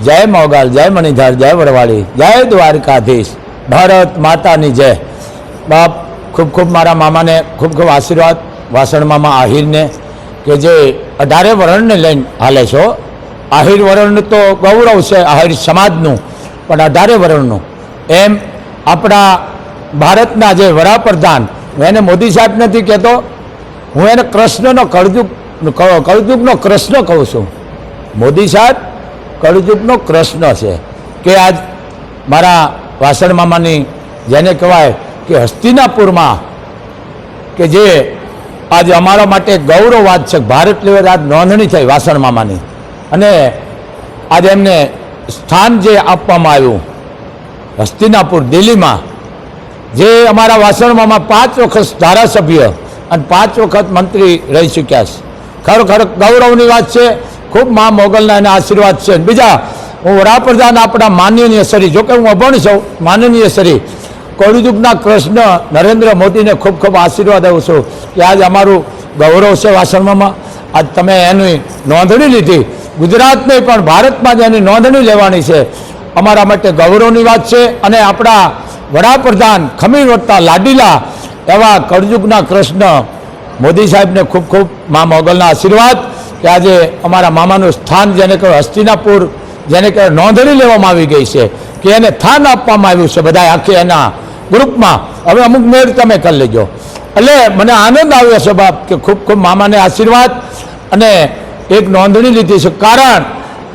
જય મોગલ, જય મણિધર, જય વડવાળી જય દ્વારકાધીશ, ભારત માતાની જય. બાપ, ખૂબ ખૂબ મારા મામાને ખૂબ ખૂબ આશીર્વાદ, વાસણ મામા આહિરને કે જે અઢારે વરણને લઈને હાલે છો. આહિર વરણનું તો ગૌરવ છે, આહિર સમાજનું, પણ અઢારે વરણનું. એમ આપણા ભારતના જે વડાપ્રધાન, હું એને મોદી સાહેબ નથી કહેતો, હું એને કૃષ્ણનો કળજુગ, કળજુગનો કૃષ્ણ કહું છું. મોદી સાહેબ કળજુગનો કૃષ્ણ છે. કે આજ મારા વાસણ મામાની જેને કહેવાય કે હસ્તિનાપુરમાં કે જે આજે અમારા માટે ગૌરવ વાત છે, ભારત લેવલ આજ નોંધણી થઈ વાસણ મામાની. અને આજે એમને સ્થાન જે આપવામાં આવ્યું, હસ્તિનાપુર, દિલ્હીમાં, જે અમારા વાસણ પાંચ વખત ધારાસભ્ય અને પાંચ વખત મંત્રી રહી ચૂક્યા છે. ખરેખર ગૌરવની વાત છે ખૂબ મા મોગલના એના આશીર્વાદ છે. બીજા, હું વડાપ્રધાન આપણા માનનીય શરી, જોકે હું અભણ છું, માનનીય શરી, કળયુગના કૃષ્ણ નરેન્દ્ર મોદીને ખૂબ ખૂબ આશીર્વાદ આવું છું. કે આજ અમારું ગૌરવ છે વાસણમાં. આજ તમે એની નોંધણી લીધી. ગુજરાતને પણ ભારતમાં જ એની નોંધણી લેવાની છે. અમારા માટે ગૌરવની વાત છે. અને આપણા વડાપ્રધાન ખમીર વળતા લાડીલા એવા કળજુગના કૃષ્ણ મોદી સાહેબને ખૂબ ખૂબ મા મોગલના આશીર્વાદ. કે આજે અમારા મામાનું સ્થાન જેને કહેવાય હસ્તિનાપુર, જેને કહેવાય નોંધણી લેવામાં આવી ગઈ છે કે એને સ્થાન આપવામાં આવ્યું છે બધા આખી એના ગ્રુપમાં. હવે અમુક મેળ તમે કરી લેજો. એટલે મને આનંદ આવ્યો છે બાપ કે ખૂબ ખૂબ મામાને આશીર્વાદ અને એક નોંધણી લીધી છે. કારણ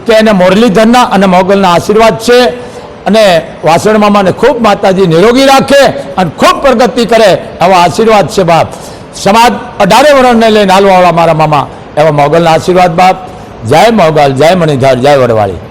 કે એને મુરલીધરના અને મોગલના આશીર્વાદ છે અને વાસણ મામાને ખૂબ માતાજી નિરોગી રાખે અને ખૂબ પ્રગતિ કરે આવા આશીર્વાદ છે બાપ. સમાજ અઢારે વર્ણને લઈને હાલવાવાળા મારા મામા. એવા મોગલના આશીર્વાદ બાપ જય મોગલ જય મણિધર જય વડવાળી.